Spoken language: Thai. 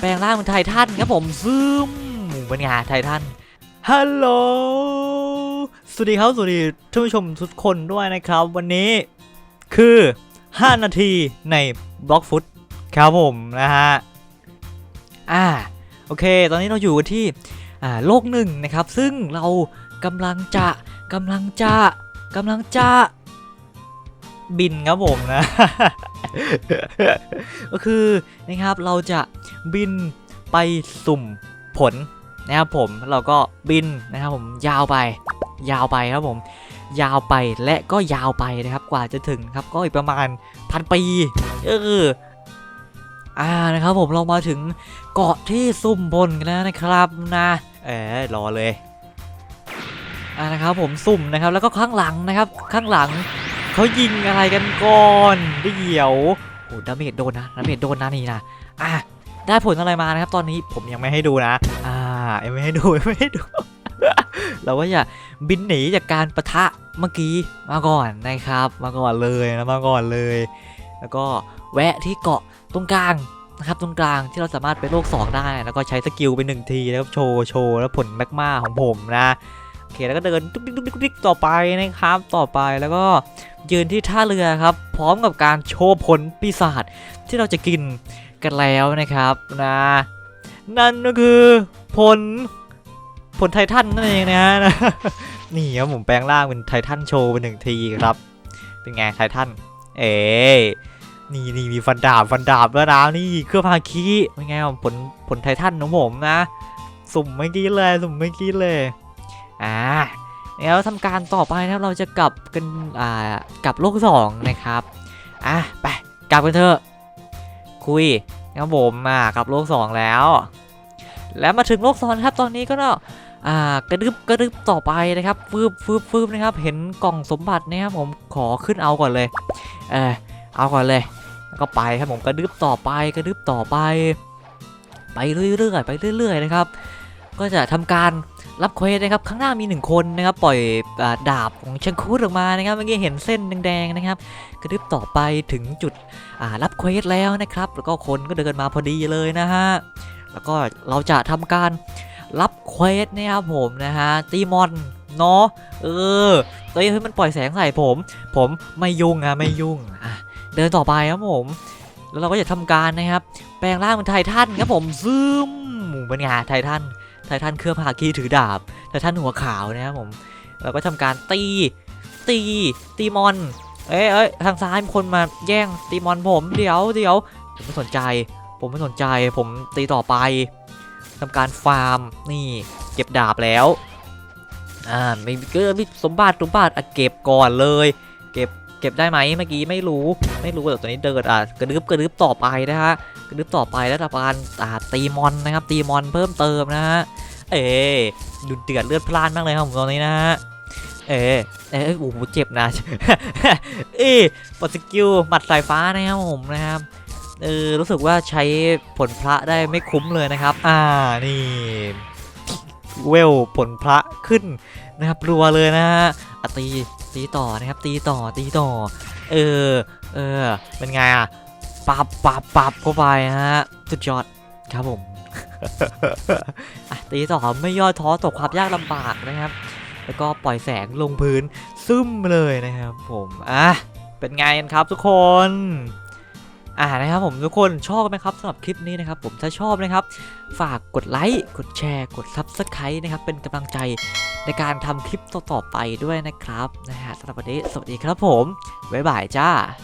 แปลงร่างเป็นไททันครับผมซึมเป็นไงไททันฮัลโหลสวัสดีครับสวัสดีท่านผู้ชมทุกคนด้วยนะครับ วันนี้คือ 5 นาทีในบล็อกฟุตครับผมนะฮะอ่าโอเค ตอนนี้เราอยู่กันที่อ่าโลกหนึ่งนะครับ ซึ่งเรากำลังจะกำลังจะกำลังจะบินครับผมนะ ก็คือนะครับเราจะบินไปสุ่มผลนะครับผมเราก็บินนะครับผมยาวไป ยาวไปครับผม ยาวไปและก็ยาวไปนะครับกว่าจะถึงครับก็อีกประมาณพันปีเอออ่านะครับผมเรามาถึงเกาะที่สุ่มผลกันแล้วนะครับนะเออรอเลยอ่านะครับผมสุ่มนะครับแล้วก็ข้างหลังนะครับข้างหลัง เขายิงอะไรกันก่อนเดี๋ยวโอ้ดาเมจโดนนะดาเมจโดนนะนี่นะอะได้ผลอะไรมานะครับ ตอนนี้ผมยังไม่ให้ดูนะ อ่ายังไม่ให้ดูยังไม่ให้ดู เราก็อย่าบินหนีจากการประทะเมื่อกี้มาก่อนนะครับ มาก่อนเลยนะมาก่อนเลย แล้วก็แวะที่เกาะตรงกลางนะครับตรงกลางที่เราสามารถไปโลก2ได้ แล้วก็ใช้สกิลไปหนึ่งทีแล้วโชว์โชว์แล้วผลแมกมาของผมนะ แล้วก็เดินตุ๊กติ๊กตุ๊กติ๊กตุ๊กติ๊กต่อไปนะครับ ต่อไปแล้วก็ยืนที่ท่าเรือครับ พร้อมกับการโชว์ผลปีศาจที่เราจะกินกันแล้วนะครับนะนั่นก็คือผลผลไททันนั่นเองนะฮะนี่ครับผมแปลงร่างเป็นไททันโชว์เป็นหนึ่งทีครับ เป็นไงไททันเอ๋นี่นี่มีฟันดาบฟันดาบแล้วนะนี่เครื่องพาคีเป็นไงผมผลผลไททันของผมนะ สุ่มเมื่อกี้เลย สุ่มเมื่อกี้เลย อ่าแล้วทำการต่อไปนะครับเราจะกลับกันอ่ากลับโลกสองนะครับอะไปกลับกันเถอะคุยนะครับผมอ่ากลับโลกสองแล้ว แล้วมาถึงโลกสองนครับตอนนี้ก็เนาะอ่ากระดึบกระดึบต่อไปนะครับฟืบฟืบฟืบนะครับ เห็นกล่องสมบัตินะครับผมขอขึ้นเอาก่อนเลยเออเอาก่อนเลยแล้วก็ไปครับผมกระดึบต่อไปกระดึบต่อไป ไปเรื่อยๆไปเรื่อย ๆ นะครับ ก็จะทำการ รับเควสนะครับข้างหน้ามีหนึ่งคนนะครับปล่อยอดาบของชังคูดออกมานะครับเมื่อกี้เห็นเส้นแดงๆนะครับกระดึบต่อไปถึงจุดรับเควสแล้วนะครับแล้วก็คนก็เดินมาพอดีเลยนะฮะแล้วก็เราจะทำการรับเควสนะครับผมนะฮะตีมอนเนาะเออเฮ้ยเฮ้ยมันปล่อยแสงใส่ผม ผมไม่ยุ่งอะไม่ยุ่งอะเดินต่อไปครับผม แล้วเราก็จะทำการนะครับ แปลงร่างเป็นไททันครับผมซึมเป็นไงไททัน ไททันเครื่องพาคีถือดาบไททันหัวขาวนะครับผมเราก็ทำการตีตีตีมอนเอ้ยเอ้ยทางซ้ายมีคนมาแย่งตีมอนผมเดี๋ยวเดี๋ยวผมไม่สนใจ ผมไม่สนใจผมตีต่อไปทำการฟาร์มนี่เก็บดาบแล้วอ่าไม่เกิดมีสมบัติสมบัติอะเก็บก่อนเลย เก็บเก็บได้ไหมเมื่อกี้ไม่รู้ไม่รู้แต่ตอนนี้เดินอะกระดึบกระดึบต่อไปนะฮะ กรึบต่อไปแล้วทำการอ่าตีมอนนะครับตีมอนเพิ่มเติมนะฮะเอ๊ดูเดือดเลือดพล่านมากเลยครับผมตอนนี้นะฮะเอ๊เอ๊ะโอ้โหเจ็บนะเอ๊ปลดสกิลหมัดสายฟ้านะครับผมนะครับเออรู้สึกว่าใช้ผลพระได้ไม่คุ้มเลยนะครับ อ่านี่เวลผลพระขึ้นนะครับรัวเลยนะฮะอะตีตีต่อนะครับตีต่อตีต่อ เออเออเป็นไงอะ ปับปับปับเข้าไปฮะสุดยอดครับผมอะตีต่อไม่ย่อท้อต่อความยากลำบากนะครับ แล้วก็ปล่อยแสงลงพื้นซึมเลยนะครับผมอะเป็นไงกันครับทุกคนอ่านะครับผมทุกคนชอบไหมครับสำหรับคลิปนี้นะครับผมถ้าชอบนะครับ ฝากกดไลค์กดแชร์ กด Subscribe นะครับเป็นกำลังใจในการทำคลิปต่อๆไปด้วยนะครับนะฮะสำหรับวันนี้สวัสดีครับผมบ๊ายบายจ้า